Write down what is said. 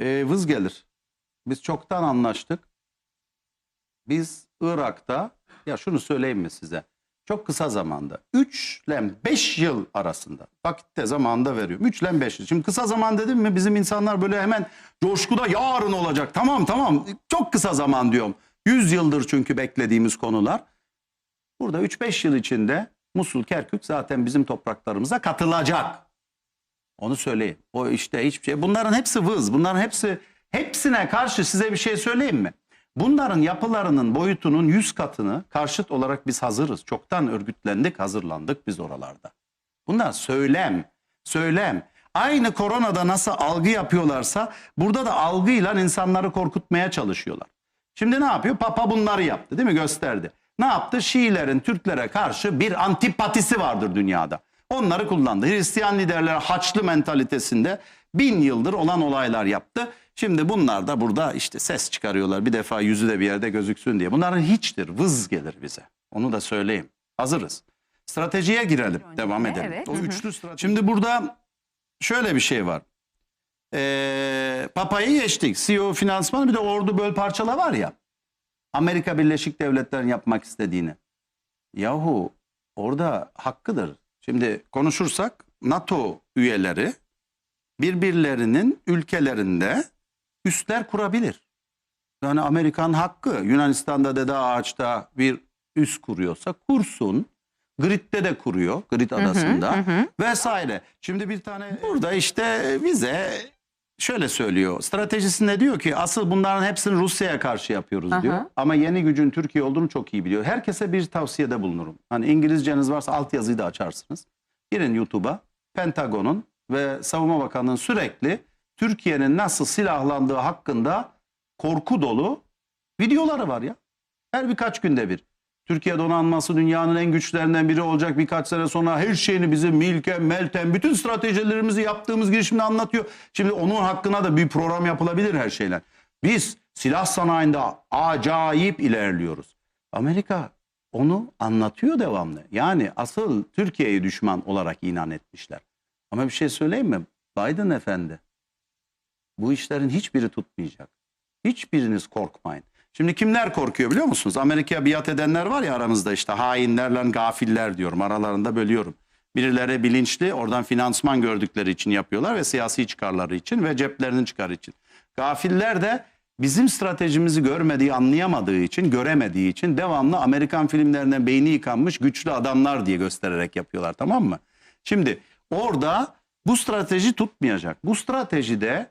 Ee, vız gelir. Biz çoktan anlaştık. Biz Irak'ta ya şunu söyleyeyim mi size? Çok kısa zamanda 3 ile 5 yıl arasında vakitte zamanında veriyorum. 3 ile 5 yıl. Şimdi kısa zaman dedim mi bizim insanlar böyle hemen coşkuda yarın olacak. Tamam tamam çok kısa zaman diyorum. 100 yıldır çünkü beklediğimiz konular. Burada 3-5 yıl içinde Musul Kerkük zaten bizim topraklarımıza katılacak. Onu söyleyeyim. O işte hiçbir şey. Bunların hepsi vız. Bunların hepsi hepsine karşı size bir şey söyleyeyim mi? Bunların yapılarının boyutunun 100 katını karşıt olarak biz hazırız. Çoktan örgütlendik, hazırlandık biz oralarda. Bunlar söylem, söylem. Aynı koronada nasıl algı yapıyorlarsa burada da algıyla insanları korkutmaya çalışıyorlar. Şimdi ne yapıyor? Papa bunları yaptı değil mi? Gösterdi. Ne yaptı? Şiilerin Türklere karşı bir antipatisi vardır dünyada. Onları kullandı. Hristiyan liderler Haçlı mentalitesinde bin yıldır olan olaylar yaptı. Şimdi bunlar da burada işte ses çıkarıyorlar. Bir defa yüzü de bir yerde gözüksün diye. Bunların hiçtir. Vız gelir bize. Onu da söyleyeyim. Hazırız. Stratejiye girelim. Önce Devam de, edelim. evet. O üçlü strateji. Şimdi burada şöyle bir şey var. Ee, Papa'yı geçtik. CEO finansman bir de ordu böl parçala var ya. Amerika Birleşik Devletleri'nin yapmak istediğini. Yahu orada hakkıdır. Şimdi konuşursak NATO üyeleri birbirlerinin ülkelerinde üsler kurabilir. Yani Amerikan hakkı Yunanistan'da Dede Ağaç'ta bir üs kuruyorsa kursun. Grid'de de kuruyor. Grid adasında hı hı. vesaire. Şimdi bir tane burada işte bize şöyle söylüyor. Stratejisinde diyor ki asıl bunların hepsini Rusya'ya karşı yapıyoruz Aha. diyor. Ama yeni gücün Türkiye olduğunu çok iyi biliyor. Herkese bir tavsiyede bulunurum. Hani İngilizceniz varsa altyazıyı da açarsınız. Girin YouTube'a Pentagon'un ve Savunma Bakanlığı'nın sürekli Türkiye'nin nasıl silahlandığı hakkında korku dolu videoları var ya. Her birkaç günde bir. Türkiye donanması dünyanın en güçlerinden biri olacak birkaç sene sonra her şeyini bizim Milkem, Meltem, bütün stratejilerimizi yaptığımız girişimde anlatıyor. Şimdi onun hakkına da bir program yapılabilir her şeyler. Biz silah sanayinde acayip ilerliyoruz. Amerika onu anlatıyor devamlı. Yani asıl Türkiye'yi düşman olarak inan etmişler. Ama bir şey söyleyeyim mi? Biden efendi bu işlerin hiçbiri tutmayacak. Hiçbiriniz korkmayın. Şimdi kimler korkuyor biliyor musunuz? Amerika'ya biat edenler var ya aramızda işte hainlerle gafiller diyorum. Aralarında bölüyorum. Birileri bilinçli oradan finansman gördükleri için yapıyorlar ve siyasi çıkarları için ve ceplerinin çıkarı için. Gafiller de bizim stratejimizi görmediği, anlayamadığı için, göremediği için devamlı Amerikan filmlerinden beyni yıkanmış güçlü adamlar diye göstererek yapıyorlar tamam mı? Şimdi orada bu strateji tutmayacak. Bu stratejide